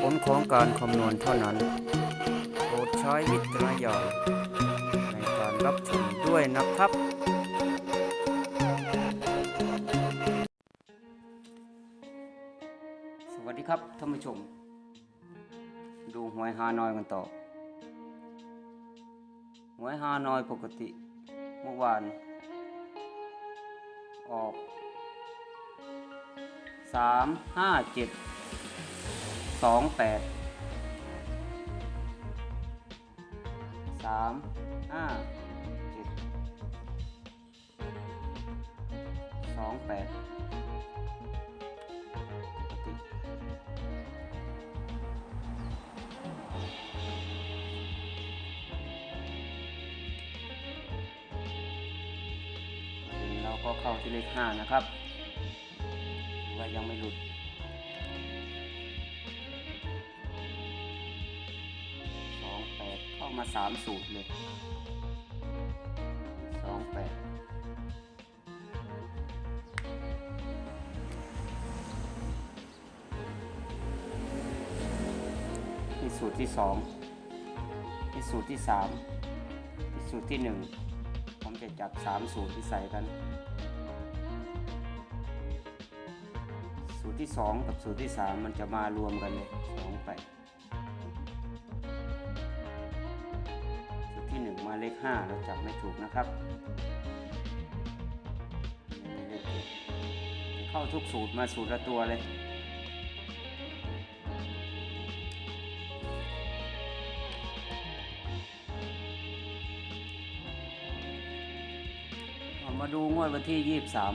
ผลของการคำนวณเท่านั้น โปรดใช้วิจารณญาณในการรับชมด้วยนะครับ สวัสดีครับท่านผู้ชม ดูหวยฮานอยกันต่อ หวยฮานอยปกติเมื่อวาน ออกสามห้าเจ็ด สองแปดสามห้าเจ็ดสองแปดปกติมาถึงเราก็เข้าที่เลขห้านะครับว่ายังไม่หลุด แปดเข้ามาสามสูตรเลยสองแปดนี่สูตรที่สองนี่สูตรที่สามนี่สูตรที่หนึ่งผมจะจับสามสูตรที่ใส่กัน สูตรที่สองกับสูตรที่สามมันจะมารวมกันเลยสองแปด เลขห้าเราจับไม่ถูกนะครับ เข้าทุกสูตรมาสูตรละตัวเลยมาดูงวดวันที่ยี่สิบสาม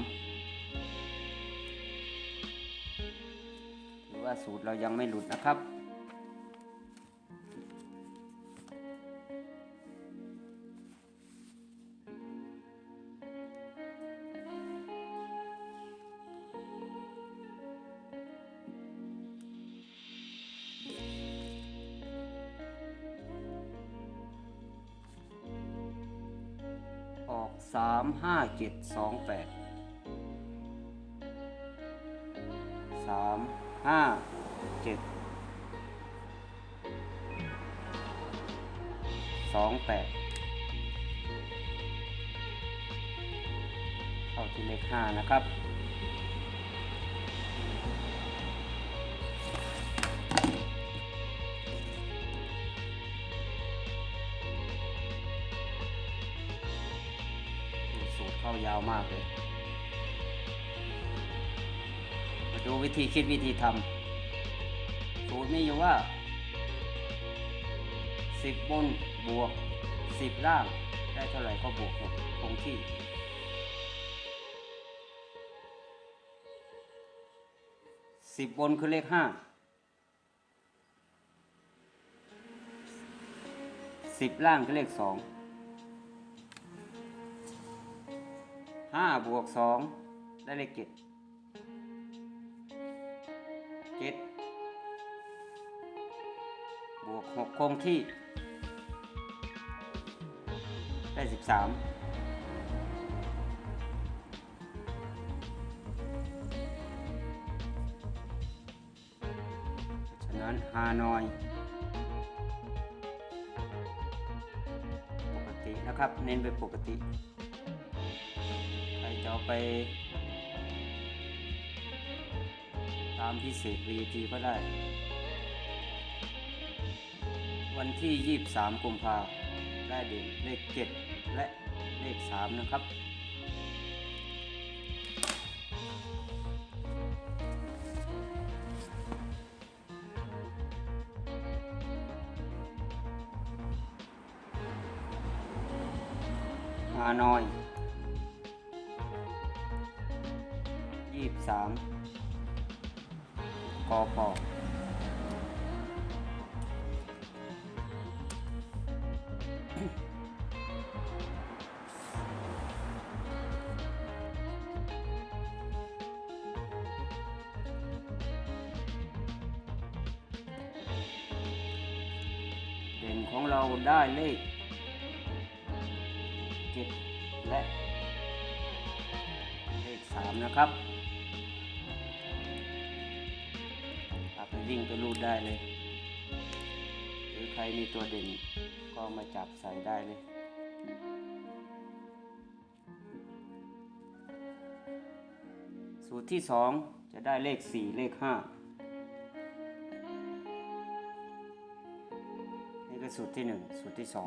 ถือว่าสูตรเรายังไม่หลุดนะครับ ออกสามห้าเจ็ดสองแปดสามห้าเจ็ดสองแปดเข้าที่เลขห้านะครับ เข้ายาวมากเลย มาดูวิธีคิดวิธีทำสูตรมีอยู่ว่า 10 บนบวก 10 ล่าง ได้เท่าไหร่ก็บวก6คงที่10บนคือเลข5 10ล่างคือเลข2 ห้าบวกสองได้เลขเจ็ดเจ็ดบวกหกคงที่ ได้สิบสามฉะนั้นฮานอย ปกตินะครับ เน้นไปปกติ จะเอาไป ตามพิเศษ VAT ก็ได้ วันที่ 23 กุมภาได้เด่นเลข 7 และเลข 3 นะครับฮานอย ยี่สิบสามกพเด่นของเราได้เลขเจ็ดและเลขสามนะครับ นะับวิ่งไปรูดได้เลย หรือใครมีตัวเด่นก็มาจับใส่ได้เลยสูตรที่ 2 จะได้เลข 4 เลข 5 นี่ก็สูตรที่ 1 สูตรที่ 2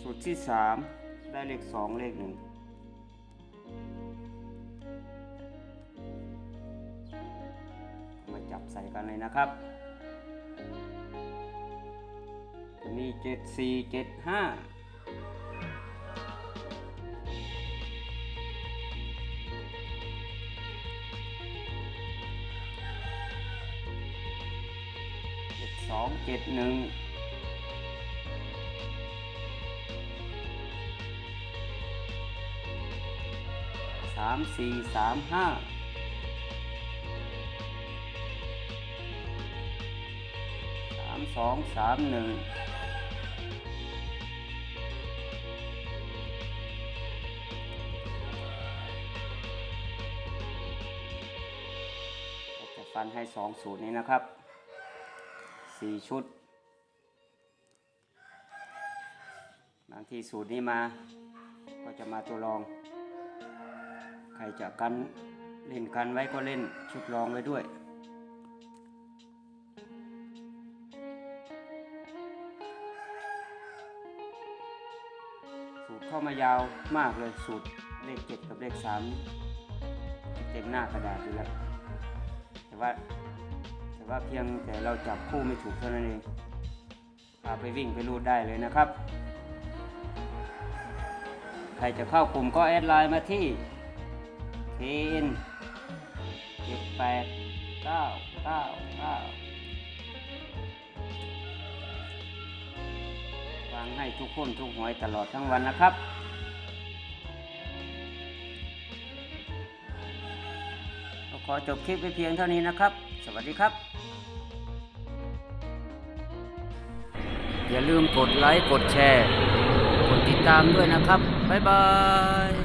สูตรที่ 3 ได้เลข 2 เลข 1 ส่กันเลยนะครับ จะมีเจ็ดสี่เจ็ดห้าเจ็ดสองเจ็ดหนึ่งสามสี่สามห้า สองสามหนึ่งจะฟันให้สองสูตรนี้นะครับสี่ชุด บางทีสูตรนี้มา ก็จะมาตัวรอง ใครจะกันเล่นกันไว้ก็เล่นชุดรองไว้ด้วย ข้ามายาวมากเลยสุดเลขเจ็ดกับเลขสามเต็มหน้ากระดาษอยู่แล้วแต่ว่าแต่ว่าเพียงแต่เราจับคู่ไม่ถูกเท่านั้นเองพาไปวิ่งไปรูดได้เลยนะครับ ใครจะเข้ากลุ่มก็แอดไลน์มาที่ t n 7 8 9 9 9างให้ทุกคนทุกหวยตลอดทั้งวันนะครับก็ขอจบคลิปไปเพียงเท่านี้นะครับ สวัสดีครับ อย่าลืมกดไลค์ กดแชร์ กดติดตามด้วยนะครับ บ๊ายบาย